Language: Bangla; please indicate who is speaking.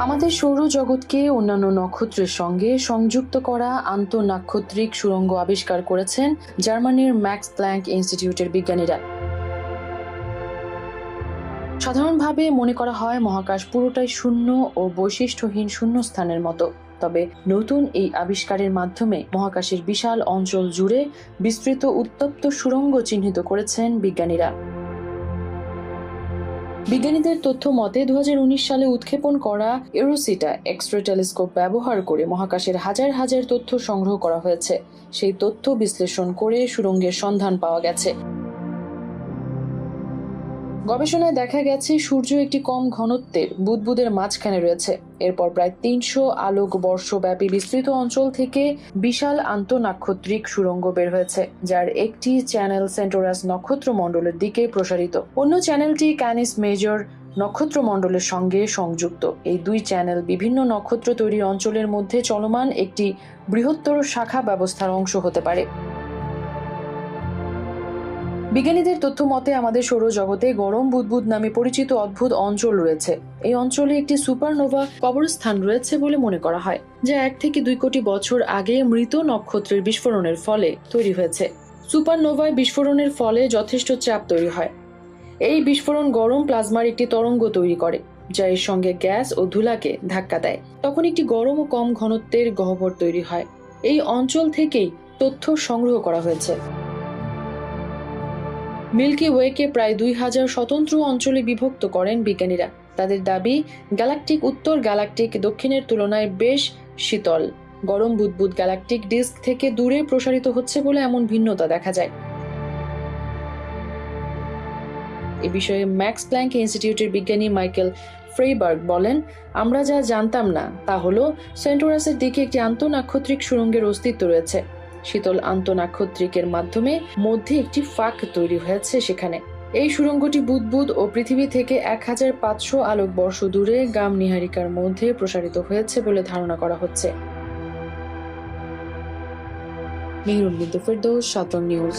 Speaker 1: আমাদের সৌরজগৎকে অন্যান্য নক্ষত্রের সঙ্গে সংযুক্ত করা আন্তঃনাক্ষত্রিক সুড়ঙ্গ আবিষ্কার করেছেন জার্মানির ম্যাক্স প্ল্যাঙ্ক ইনস্টিটিউটের বিজ্ঞানীরা। সাধারণভাবে মনে করা হয় মহাকাশ পুরোটাই শূন্য ও বৈশিষ্ট্যহীন শূন্য স্থানের মতো। তবে নতুন এই আবিষ্কারের মাধ্যমে মহাকাশের বিশাল অঞ্চল জুড়ে বিস্তৃত উত্তপ্ত সুরঙ্গ চিহ্নিত করেছেন বিজ্ঞানীরা। বিজ্ঞানীদের তথ্য মতে দু হাজার উনিশ সালে উৎক্ষেপণ করা এরোসিটা এক্সরে টেলিস্কোপ ব্যবহার করে মহাকাশের হাজার হাজার তথ্য সংগ্রহ করা হয়েছে। সেই তথ্য বিশ্লেষণ করে সুরঙ্গের সন্ধান পাওয়া গেছে। গবেষণায় দেখা গেছে, সূর্য একটি কম ঘনত্বের, বুদবুদের মাঝখানে রয়েছে। এরপর প্রায় তিনশো আলোক বর্ষব্যাপী বিস্তৃত অঞ্চল থেকে বিশাল আন্তঃনাক্ষত্রিক সুড়ঙ্গ বের হয়েছে, যার একটি চ্যানেল সেন্টোরাস নক্ষত্রমণ্ডলের দিকে প্রসারিত। অন্য চ্যানেলটি ক্যানিস মেজর নক্ষত্রমণ্ডলের সঙ্গে সংযুক্ত। এই দুই চ্যানেল বিভিন্ন নক্ষত্র তৈরির অঞ্চলের মধ্যে চলমান একটি বৃহত্তর শাখা ব্যবস্থার অংশ হতে পারে। বিজ্ঞানীদের তথ্য মতে আমাদের সৌরজগতে গরম বুদবুদ নামে পরিচিত অদ্ভুত অঞ্চল রয়েছে। এই অঞ্চলে একটি সুপারনোভা কবরস্থান রয়েছে বলে মনে করা হয়, যা এক থেকে দুই কোটি বছর আগে মৃত নক্ষত্রের বিস্ফোরণের ফলে তৈরি হয়েছে। সুপারনোভায় বিস্ফোরণের ফলে যথেষ্ট চাপ তৈরি হয়। এই বিস্ফোরণ গরম প্লাজমার একটি তরঙ্গ তৈরি করে, যা এর সঙ্গে গ্যাস ও ধুলাকে ধাক্কা দেয়। তখন একটি গরম ও কম ঘনত্বের গহ্বর তৈরি হয়। এই অঞ্চল থেকেই তথ্য সংগ্রহ করা হয়েছে। মিল্কি ওয়েকে প্রায় দুই হাজার স্বতন্ত্র অঞ্চলে বিভক্ত করেন বিজ্ঞানীরা। তাদের দাবি, গ্যালাকটিক উত্তর, গ্যালাকটিক দক্ষিণের তুলনায় বেশ শীতল। গরম বুদবুদ গ্যালাকটিক ডিস্ক থেকে দূরে প্রসারিত হচ্ছে বলে এমন ভিন্নতা দেখা যায়। এ বিষয়ে ম্যাক্স প্ল্যাঙ্ক ইনস্টিটিউটের বিজ্ঞানী মাইকেল ফ্রেইবার্গ বলেন, আমরা যা জানতাম না, তা হলো, সেন্টোরাসের দিকে একটি আন্তঃনাক্ষত্রিক সুড়ঙ্গের অস্তিত্ব রয়েছে। শীতল আন্তনাক্ষত্রিকের মাধ্যমে মধ্যে একটি ফাঁক তৈরি হয়েছে সেখানে। এই সুড়ঙ্গটি বুদবুদ ও পৃথিবী থেকে এক হাজার পাঁচশো আলোক বর্ষ দূরে গাম নিহারিকার মধ্যে প্রসারিত হয়েছে বলে ধারণা করা হচ্ছে। মেহরুন সাতন নিউজ।